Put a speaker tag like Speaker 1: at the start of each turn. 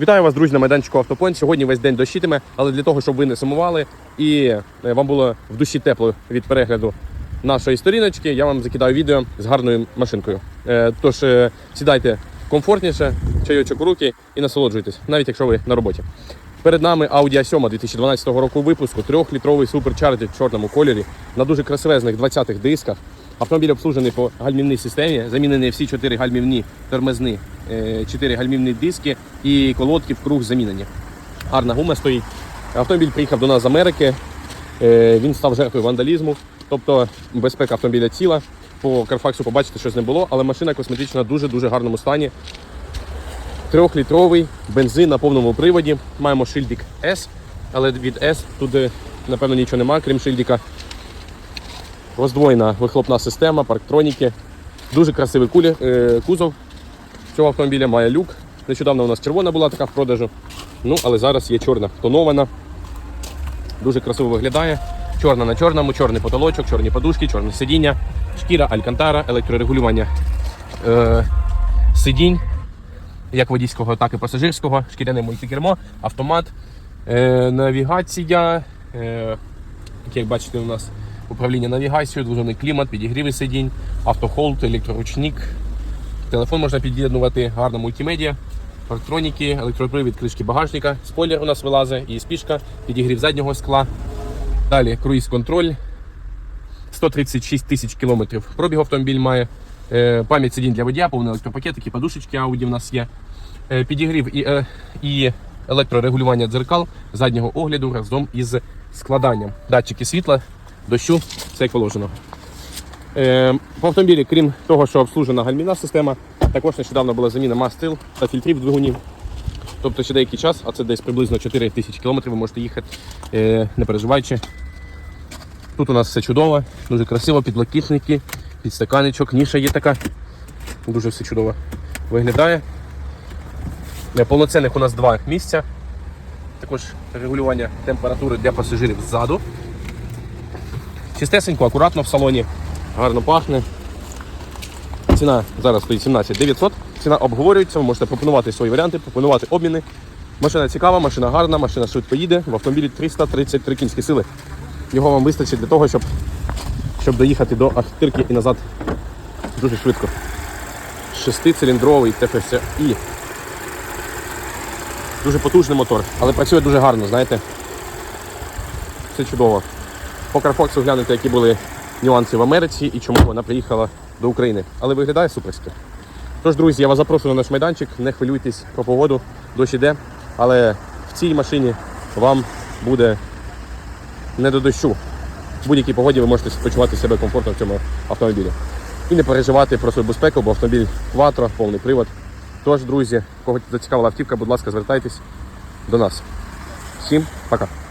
Speaker 1: Вітаю вас, друзі, на майданчику Автопоінт. Сьогодні весь день дощитиме, але для того, щоб ви не сумували і е, вам було в душі тепло від перегляду нашої сторіночки, я вам закидаю відео з гарною машинкою. Е, Тож е, сідайте комфортніше, чайочок у руки і насолоджуйтесь, навіть якщо ви на роботі. Перед нами Audi A7 2012 року випуску, трьохлітровий суперчарджер в чорному кольорі на дуже красивезних 20-х дисках. Автомобіль обслужений по гальмівній системі, замінені всі чотири гальмівні тормозні, е, чотири гальмівні диски і колодки в круг замінені. Гарна гума стоїть. Автомобіль приїхав до нас з Америки. Е, Він став жертвою вандалізму, тобто безпека автомобіля ціла. По Карфаксу побачите, щось не було, але машина косметична в дуже-дуже гарному стані. Трьохлітровий бензин на повному приводі. Маємо шильдик S, але від S тут, е, напевно, нічого немає, крім шильдика. Роздвоєна вихлопна система, парктроніки. Дуже красивий кулі, е, кузов цього автомобіля, має люк. Нещодавно у нас червона була така в продажу. Ну, але зараз є чорна, тонована. Дуже красиво виглядає. Чорна на чорному, чорний потолочок, чорні подушки, чорне сидіння, шкіра, алькантара, електрорегулювання е, сидінь, як водійського, так і пасажирського, шкіряне мультикермо, автомат, е, навігація. Е, як бачите, у нас управління навігацією, двозонний клімат, підігріви сидінь, автохолд, електроручник. Телефон можна під'єднувати, гарна мультимедіа, парктроніки, електропривід кришки багажника, спойлер у нас вилазить і спішка, підігрів заднього скла. Далі круїз-контроль. 136 тисяч кілометрів пробігу автомобіль має. Е, Пам'ять сидінь для водія, повний електропакет, такі подушечки Audi в нас є. Е, Підігрів і, е, і електрорегулювання дзеркал заднього огляду разом із складанням. Датчики світла, дощу, все як положено. По автомобілі, крім того, що обслужена гальмівна система, також нещодавно була заміна мастил та фільтрів двигунів. Тобто ще деякий час, а це десь приблизно 4 тисячі кілометрів, ви можете їхати, е, не переживаючи. Тут у нас все чудово, дуже красиво, підлокітники, підстаканечок, ніша є така. Дуже все чудово виглядає. Повноцінних у нас два місця. Також регулювання температури для пасажирів ззаду. Чистесенько, акуратно в салоні, гарно пахне. Ціна зараз стоїть 17 900. Ціна обговорюється, ви можете пропонувати свої варіанти, пропонувати обміни. Машина цікава, машина гарна, машина швидко їде. В автомобілі 333 кінські сили. Його вам вистачить для того, щоб, щоб доїхати до Ахтирки і назад дуже швидко. Шестициліндровий TFSI. Дуже потужний мотор, але працює дуже гарно, знаєте. Все чудово. По Carfax глянути, які були нюанси в Америці і чому вона приїхала до України. Але виглядає суперськи. Тож, друзі, я вас запрошую на наш майданчик, не хвилюйтесь про погоду, дощ іде, але в цій машині вам буде не до дощу. В будь-якій погоді ви можете почувати себе комфортно в цьому автомобілі. І не переживати про свою безпеку, бо автомобіль кватро, повний привод. Тож, друзі, кого зацікавила автівка, будь ласка, звертайтесь до нас. Всім пока.